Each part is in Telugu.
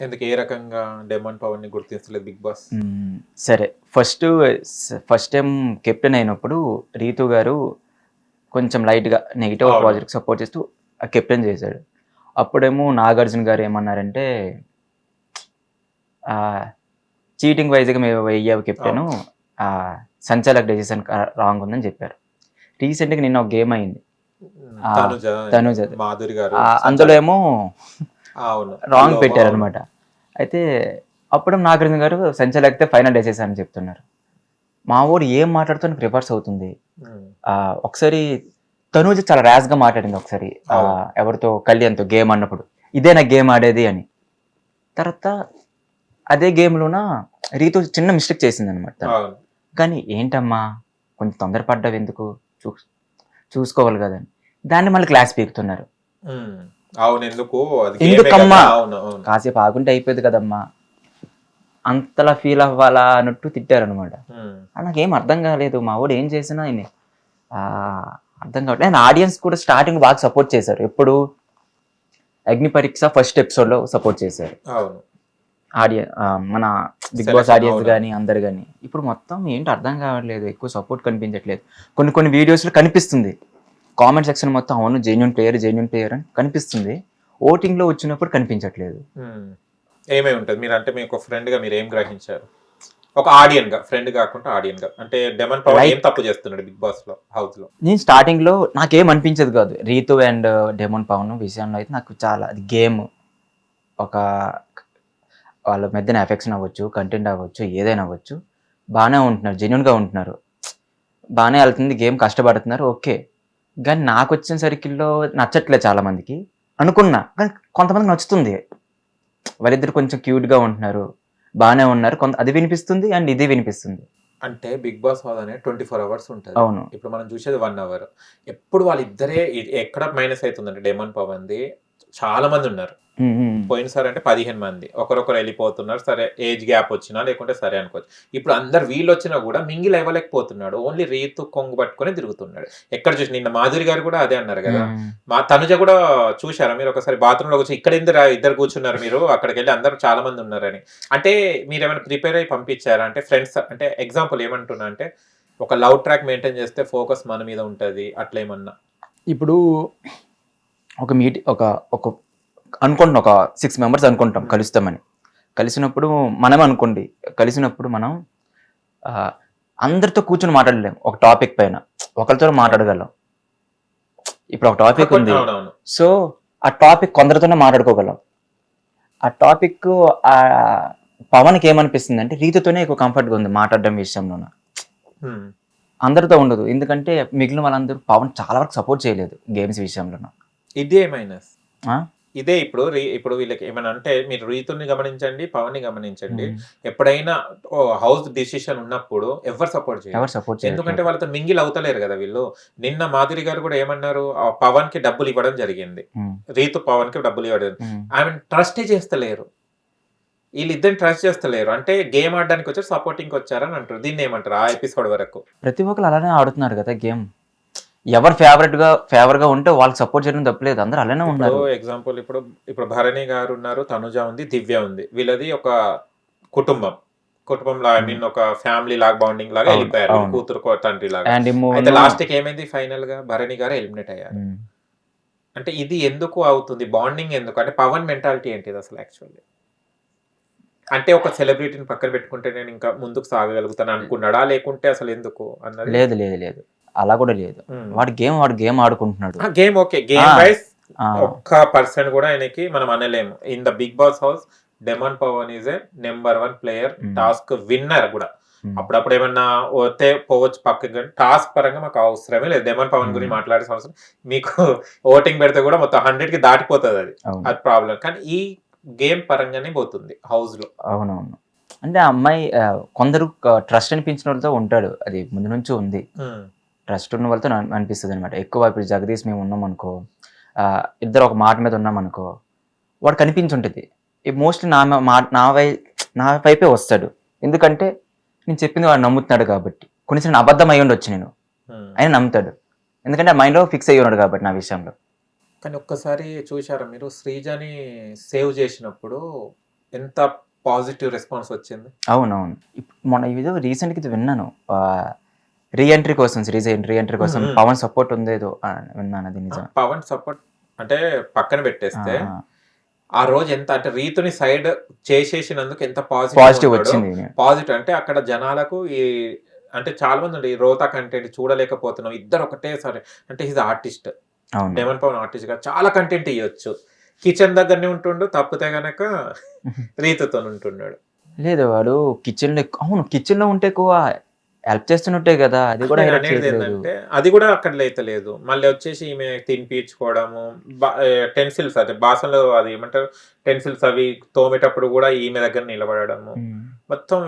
ఎందుకు ఏ రకంగా డెమన్ పవన్ని గుర్తించలేదు బిగ్ బాస్. సరే ఫస్ట్ ఫస్ట్ టైం కెప్టెన్ అయినప్పుడు రీతు గారు కొంచెం లైట్గా నెగిటివ్. ప్రాజెక్ట్ సపోర్ట్ చేస్తూ కెప్టెన్ చేశాడు. అప్పుడేమో నాగార్జున గారు ఏమన్నారంటే చీటింగ్ వైజ్గా మేము వెయ్యావు కెప్టెన్ సంచాలక్ డెసిషన్ రాంగ్ ఉందని చెప్పారు. రీసెంట్గా నిన్న ఒక గేమ్ అయింది. తనుజ అందులో ఏమో రాంగ్ పెట్టారు. అనమాట అయితే అప్పుడు నాగార్జున గారు సంచలేకపోతే ఫైనల్ అని చెప్తున్నారు. మా ఊరు ఏం మాట్లాడుతూ రివర్స్ అవుతుంది. ఒకసారి తనూజ చాలా ర్యాష్గా మాట్లాడింది ఒకసారి. ఎవరితో కళ్యాణ్తో గేమ్ అన్నప్పుడు ఇదే నా గేమ్ ఆడేది అని. తర్వాత అదే game లోన రీతు చిన్న మిస్టేక్ చేసింది అనమాట కానీ ఏంటమ్మా కొంచెం తొందరపడ్డావు ఎందుకు? చూ చూసుకోవాలి కదా దాన్ని మళ్ళీ క్లాస్ పీకుతున్నారు. అవును ఎందుకు ఎందుకమ్మా? కాసేపు ఆగుంటే అయిపోయేది కదమ్మా. అంతలా ఫీల్ అవ్వాలా అన్నట్టు తిట్టారనమాట నాకేం అర్థం కాలేదు. మా వాడు ఏం చేసినా ఆయన అర్థం కావట్లేదు అండ్ ఆడియన్స్ కూడా స్టార్టింగ్ బాగా సపోర్ట్ చేశారు. ఎప్పుడు? అగ్ని పరీక్ష ఫస్ట్ ఎపిసోడ్లో సపోర్ట్ చేశారు. ఆడియన్ మన బిగ్ బాస్ ఆడియన్స్. కానీ అందరు కానీ ఇప్పుడు మొత్తం ఏంటి అర్థం కావట్లేదు? ఎక్కువ సపోర్ట్ కనిపించట్లేదు. కొన్ని కొన్ని videos లో కనిపిస్తుంది. కామెంట్ సెక్షన్ మొత్తం అవును జెన్యున్ ప్లేయర్ జెన్యున్ ప్లేయర్ అని కనిపిస్తుంది. ఓటింగ్లో వచ్చినప్పుడు కనిపించట్లేదు. ఉమ్. ఏమేమి ఉంటుంది? మీరు అంటే మీకు ఫ్రెండ్గా మీరు ఏం గ్రహించారు? ఒక ఆడియన్గా ఫ్రెండ్ కాకుండా ఆడియన్గా. అంటే డెమన్ Like- ఏం తప్పు చేస్తున్నాడు బిగ్ బాస్లో హౌస్లో? నేను స్టార్టింగ్లో నాకేం అనిపించదు కాదు. రీతు అండ్ డెమోన్ పవన్ విషయంలో అయితే నాకు చాలా అది గేమ్ ఒక వాళ్ళ మధ్యన ఎఫెక్షన్ అవ్వచ్చు కంటెంట్ అవ్వచ్చు ఏదైనా అవ్వచ్చు. బాగానే ఉంటున్నారు genuine గా ఉంటున్నారు. బాగానే వెళ్తుంది గేమ్ కష్టపడుతున్నారు ఓకే కానీ నాకు వచ్చిన సర్కిల్లో నచ్చట్లేదు చాలా మందికి అనుకున్నా కానీ కొంతమంది నచ్చుతుంది. వాళ్ళిద్దరు కొంచెం cute గా ఉంటున్నారు బాగానే ఉన్నారు. కొంత అది వినిపిస్తుంది అండ్ ఇది వినిపిస్తుంది. అంటే బిగ్ బాస్ హౌస్ అనే ట్వంటీ ఫోర్ అవర్స్ ఉంటుంది. అవును. ఇప్పుడు మనం చూసేది వన్ అవర్. ఎప్పుడు వాళ్ళిద్దరే ఎక్కడ మైనస్ అవుతుందంటే డెమన్ పవన్ ది చాలా మంది ఉన్నారు. పోయినసారి అంటే పదిహేను మంది. ఒకరొకరు వెళ్ళిపోతున్నారు. సరే ఏజ్ గ్యాప్ వచ్చినా లేకుంటే సరే అనుకోవచ్చు. ఇప్పుడు అందరు వీళ్ళు వచ్చినా కూడా మింగిల్ ఇవ్వలేకపోతున్నాడు ఓన్లీ రీతు కొంగు పట్టుకొని తిరుగుతున్నాడు. ఎక్కడ చూసి నిన్న మాధురి గారు కూడా అదే అన్నారు కదా. ఉమ్. మా తనుజ కూడా చూశారా మీరు? ఒకసారి బాత్రూమ్లో కూర్చొని ఇక్కడ ఎందుకు ఇద్దరు కూర్చున్నారు మీరు? అక్కడికి వెళ్ళి అందరూ చాలా మంది ఉన్నారని. అంటే మీరు ఏమైనా ప్రిపేర్ అయ్యి పంపించారా? అంటే ఫ్రెండ్స్ అంటే ఎగ్జాంపుల్ ఏమంటున్నా అంటే ఒక లవ్ ట్రాక్ మెయింటైన్ చేస్తే ఫోకస్ మన మీద ఉంటది. అట్లా ఏమన్నా? ఇప్పుడు ఒక మీట్ ఒక ఒక అనుకుంటాం ఒక సిక్స్ మెంబర్స్ అనుకుంటాం కలుస్తామని. కలిసినప్పుడు మనమే అనుకోండి కలిసినప్పుడు మనం అందరితో కూర్చొని మాట్లాడలేం ఒక టాపిక్ పైన. ఒకరితో మాట్లాడగలం. ఇప్పుడు ఒక టాపిక్ ఉంది. సో ఆ టాపిక్ కొందరితోనే మాట్లాడుకోగలం. ఆ టాపిక్ ఆ పవన్కి ఏమనిపిస్తుంది అంటే రీతితోనే ఎక్కువ కంఫర్ట్గా ఉంది మాట్లాడడం విషయంలోన. అందరితో ఉండదు. ఎందుకంటే మిగిలిన వాళ్ళందరూ పవన్ చాలా వరకు సపోర్ట్ చేయలేదు గేమ్స్ విషయంలోన. ఇదే మైనస్? ఇదే ఇప్పుడు ఇప్పుడు వీళ్ళకి ఏమైనా అంటే మీరు రీతుల్ని గమనించండి పవన్ని గమనించండి ఎప్పుడైనా హౌస్ డిసిషన్ ఉన్నప్పుడు ఎవరు సపోర్ట్ చేయాలి? ఎందుకంటే వాళ్ళతో మింగిల్ అవుతలేరు కదా వీళ్ళు. నిన్న మాధురి గారు కూడా ఏమన్నారు? పవన్కి డబ్బులు ఇవ్వడం జరిగింది. రీతు పవన్కి డబ్బులు ఇవ్వడం. ఆమె ట్రస్టే చేస్తలేరు. వీళ్ళిద్దరిని ట్రస్ట్ చేస్తలేరు. అంటే గేమ్ ఆడడానికి వచ్చారు సపోర్టింగ్ వచ్చారని అంటారు. దీన్ని ఏమంటారు ఆ ఎపిసోడ్ వరకు? ప్రతి ఒక్కరు అలానే ఆడుతున్నారు కదా గేమ్. ఎవరు ఫేవరెట్గా ఫేవర్గా ఉంటే వాళ్ళకి సపోర్ట్ చేయడం తప్పలేదు. అందరూ అలానే ఉన్నారు. ఎగ్జాంపుల్ ఇప్పుడు ఇప్పుడు భరణి గారు ఉన్నారు తనుజ ఉంది దివ్య ఉంది. వీళ్ళది ఒక కుటుంబం. కుటుంబంలో ఐ మీన్ ఒక ఫ్యామిలీ లాగా బాండింగ్ లాగా వెళ్ళిపోయారు. కూతురు తండ్రి లాగా. అయితే లాస్ట్కి ఏమైంది? ఫైనల్గా భరణి గారు ఎలిమినేట్ అయ్యారు. అంటే ఇది ఎందుకు అవుతుంది? బాండింగ్ ఎందుకు? అంటే పవన్ మెంటాలిటీ ఏంటిది అసలు యాక్చువల్లీ అంటే ఒక సెలబ్రిటీని పక్కన పెట్టుకుంటే నేను ఇంకా ముందుకు సాగగలుగుతాను అనుకున్నాడా? లేకుంటే అసలు ఎందుకు? అన్నది లేదు లేదు లేదు. అలా కూడా లేదు. వాడు గేమ్ వాడు గేమ్ ఆడుకుంటున్నాడు. Game okay. గేమ్. వైస్ ఒక్క పర్సన్ కూడా ఆయనకి మనం అనలేము. In the big boss house demon Pavan is a number one player. Task winner కూడా. అప్పుడప్పుడు ఏమన్నా పోతే పోవచ్చు పక్కకి టాస్క్ పరంగా మాకు అవసరమే లేదు. డెమన్ పవన్. గురించి మాట్లాడాల్సిన అవసరం మీకు ఓటింగ్ పెడితే కూడా మొత్తం హండ్రెడ్కి దాటిపోతుంది అది. అది ప్రాబ్లం కానీ ఈ గేమ్ పరంగానే పోతుంది హౌస్లో. అవునవును. అంటే ఆ అమ్మాయి కొందరు ట్రస్ట్ అనిపించిన వాళ్ళతో ఉంటాడు. అది ముందు నుంచి ఉంది. ట్రస్ట్ ఉన్న వాళ్ళతో అనిపిస్తుంది అనమాట ఎక్కువ ఇప్పుడు జగదీష్ మేము ఉన్నాం అనుకో ఇద్దరు ఒక మాట మీద ఉన్నాం అనుకో వాడు కనిపించుంటుంది. మోస్ట్లీ నా మ- నా వై నా వైపే వస్తాడు. ఎందుకంటే నేను చెప్పింది వాడు నమ్ముతున్నాడు కాబట్టి. కొన్నిసార్లు అబద్ధం అయి ఉండొచ్చు నేను. ఆయన నమ్ముతాడు. ఎందుకంటే ఆ మైండ్లో ఫిక్స్ అయ్యి ఉన్నాడు కాబట్టి నా విషయంలో. కానీ ఒక్కసారి చూసారా మీరు? శ్రీజని సేవ్ చేసినప్పుడు ఎంత పాజిటివ్ రెస్పాన్స్ వచ్చింది? అవునవును. మొన్న ఏదో రీసెంట్గా విన్నాను. రీఎంట్రీ కోసం సిరీస్ రీఎంట్రీ కోసం. పవన్ సపోర్ట్ ఉందేదో విన్నాను అది నిజం. పవన్ సపోర్ట్ అంటే పక్కన పెట్టేస్తే ఆ, రోజు ఎంత అంటే రీతుని సైడ్ చేసేసినందుకు ఎంత పాజిటివ్ పాజిటివ్ వచ్చింది. పాజిటివ్ అంటే అక్కడ జనాలకు ఈ అంటే చాలా మంది ఉండే రోతా కంటెంట్ చూడలేకపోతున్నాం. ఇద్దరు ఒకటేసారి అంటే ఇది ఆర్టిస్ట్ డెమన్ పవన్ ఆర్టిస్ట్గా చాలా కంటెంట్ ఇవ్వచ్చు కిచెన్ దగ్గరనే ఉంటుండు తప్పితే గనక రీతుతో ఉంటున్నాడు. లేదు వాడు కిచెన్లో అవును కిచెన్లో ఉంటే ఎక్కువ హెల్ప్ చేస్తున్నట్టే కదా అది కూడా అనేది ఏంటంటే అది కూడా అక్కడ లేదు మళ్ళీ వచ్చేసి ఈమె తినిపించుకోవడము టెన్సిల్స్ అదే బాసనలో అది ఏమంటారు టెన్సిల్స్ అవి తోమేటప్పుడు కూడా ఈమె దగ్గర నిలబడము. మొత్తం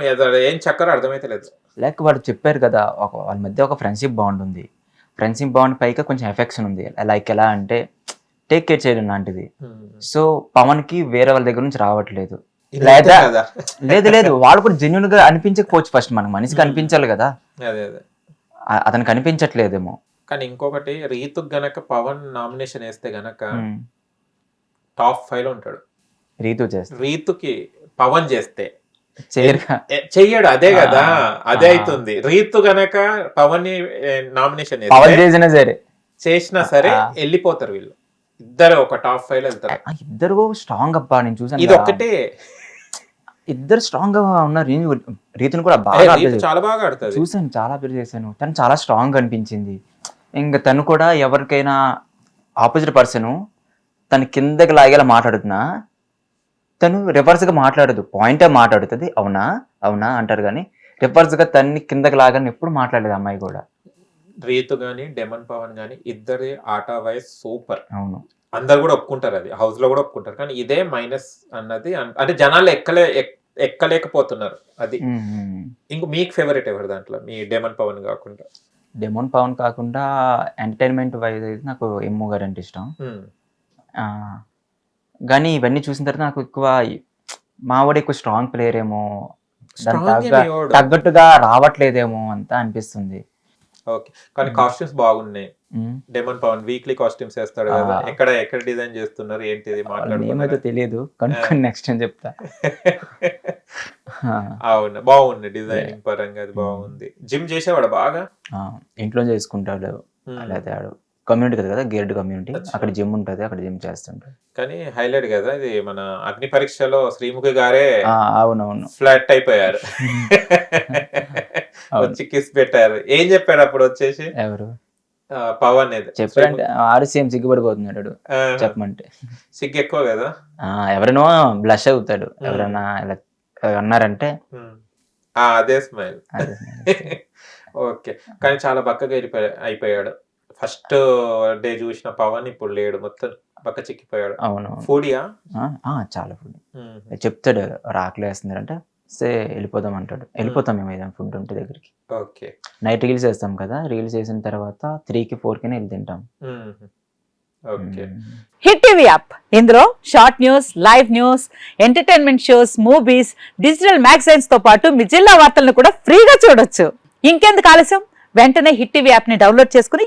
ఏం చక్కర అర్థమైతే లేదు లైక్ వాడు చెప్పారు కదా ఒక వాళ్ళ మధ్య ఒక ఫ్రెండ్షిప్ బాండ్ ఉంది. ఫ్రెండ్షిప్ బాండ్ పైగా కొంచెం ఎఫెక్షన్ ఉంది. లైక్ ఎలా అంటే టేక్ కేర్ చేయడం లాంటిది. సో పవన్కి వేరే వాళ్ళ దగ్గర నుంచి రావట్లేదు. లేదా- లేదు లేదు. వాడు కూడా జెన్యున్గా అనిపించకపోవచ్చు ఫస్ట్ మనకు మనిషికి. అనిపించాలి కదా. అదే అదే అతనికి అనిపించట్లేదేమో. కానీ ఇంకొకటి రీతుకు గనక పవన్ నామినేషన్ వేస్తే గనక. టాప్ ఫైవ్లో ఉంటాడు. రీతు చేస్తా. రీతుకి పవన్ చేస్తే. చెయ్యడు అదే కదా. అదే. అవుతుంది. రీతు గనక పవన్ నామినేషన్ పవన్ చేసినా సరే. చేసినా సరే. వెళ్ళిపోతారు వీళ్ళు. ఇద్దరు ఒక టాప్ ఫైవ్లో వెళ్తారు ఇద్దరు స్ట్రాంగ్ అబ్బా నేను చూసాను ఇది కదా. ఇద్దరు స్ట్రాంగ్గా ఉన్నారు రీతు- రీతుని కూడా బాగా చాలా బాగా ఆడుతుంది. చూసాను చాలా పేరు చేశాను. తను చాలా స్ట్రాంగ్ అనిపించింది. ఇంకా తను కూడా ఎవరికైనా ఆపోజిట్ పర్సన్ తను కిందకి లాగేలా మాట్లాడుతున్నా. తను రివర్స్గా మాట్లాడదు. పాయింటే మాట్లాడుతుంది. అవునా? అవునా? అంటారు కానీ రివర్స్గా తన్ని కిందకి లాగని ఎప్పుడు మాట్లాడలేదు అమ్మాయి కూడా. రీతు గాని డెమన్ పవన్ గాని ఇద్దరి ఆట వైస్ సూపర్. అవును. అందరు కూడా ఒప్పుకుంటారు అది. హౌస్లో కూడా ఒప్పుకుంటారు. కానీ ఇదే మైనస్ అన్నది అన్- అంటే జనాలు ఎక్కలే ఎక్- ఎక్కలేకపోతున్నారు అది. ఇంకో మీకు ఫేవరెట్ ఎవరు దాంట్లో? మీ డెమన్ పవన్ కాకుండా. డెమోన్ పవన్ కాకుండా ఎంటర్టైన్మెంట్ వైజ్ అయితే నాకు ఎమ్ము గారు అంటే ఇష్టం కానీ ఇవన్నీ చూసిన తర్వాత నాకు ఎక్కువ మావాడు ఎక్కువ స్ట్రాంగ్ ప్లేయర్ ఏమో? తగ్గట్టుగా రావట్లేదేమో అంతా అనిపిస్తుంది. ఓకే. కానీ కాస్ట్యూమ్స్ బాగున్నాయి. Um. Demon Pawan weekly costumes వేస్తాడు కదా. ఎక్కడ ఎక్కడ డిజైన్ చేస్తున్నారు ఏంటిది అయితే మాట్లాడుతున్నారు తెలియదు కనుక్కొని నెక్స్ట్ టైం చెప్తా. అవును. బాగుంది డిజైనింగ్ పరంగా అది బాగుంది. జిమ్ చేసేవాడు బాగా? ఇంట్లో చేసుకుంటాడు. ఉమ్. లేదా ఆడు. కమ్యూనిటీ కదా కదా గేర్డ్ కమ్యూనిటీ. అక్కడ జిమ్ ఉంటది అక్కడ జిమ్ చేస్తుంటాడు కానీ హైలైట్ కదా ఇది మన అగ్ని పరీక్షలో శ్రీముఖి గారే అవునవును. ఫ్లాట్ అయిపోయారు. వచ్చి కిస్ పెట్టారు. ఏం చెప్పాడు అప్పుడు వచ్చేసి? ఎవరు? పవన్ ఇది చెప్పాడంటే ఆడు సేమ్ సిగ్గుపడిపోతున్నాడు చెప్పమంటే. సిగ్గు ఎక్కువ కదా? ఎవరైనా బ్లష్ అవుతాడు. ఎవరైనా ఇలా అన్నారంటే అదే స్మైల్. ఓకే. కానీ చాలా బక్కగా అయిపోయా- అయిపోయాడు. ఫస్ట్ డే చూసిన పవన్ ఇప్పుడు లేడు మొత్తం బక్క చిక్కిపోయాడు. అవును ఫుడియా? ఆ, ఆ, చాలా ఫుడ్. చెప్తాడు రాకలు వేస్తున్నారు అంటే సే వెళ్ళిపోదాం అంటాడు. వెళ్ళిపోతాం మేము ఏదైనా ఫుడ్ ఉంటే దగ్గరికి. ఓకే. నైట్ రీల్స్ వేస్తాం కదా రీల్స్ వేసిన తర్వాత త్రీకి ఫోర్కి వెళ్ళి తింటాం. Hit TV app. ఇందులో short news live news entertainment shows movies digital మ్యాగజైన్స్తో పాటు మీ జిల్లా వార్తలను కూడా ఫ్రీగా చూడొచ్చు. ఇంకెందుకు ఆలస్యం? వెంటనే హిట్ టీవీ యాప్ని డౌన్లోడ్ చేసుకుని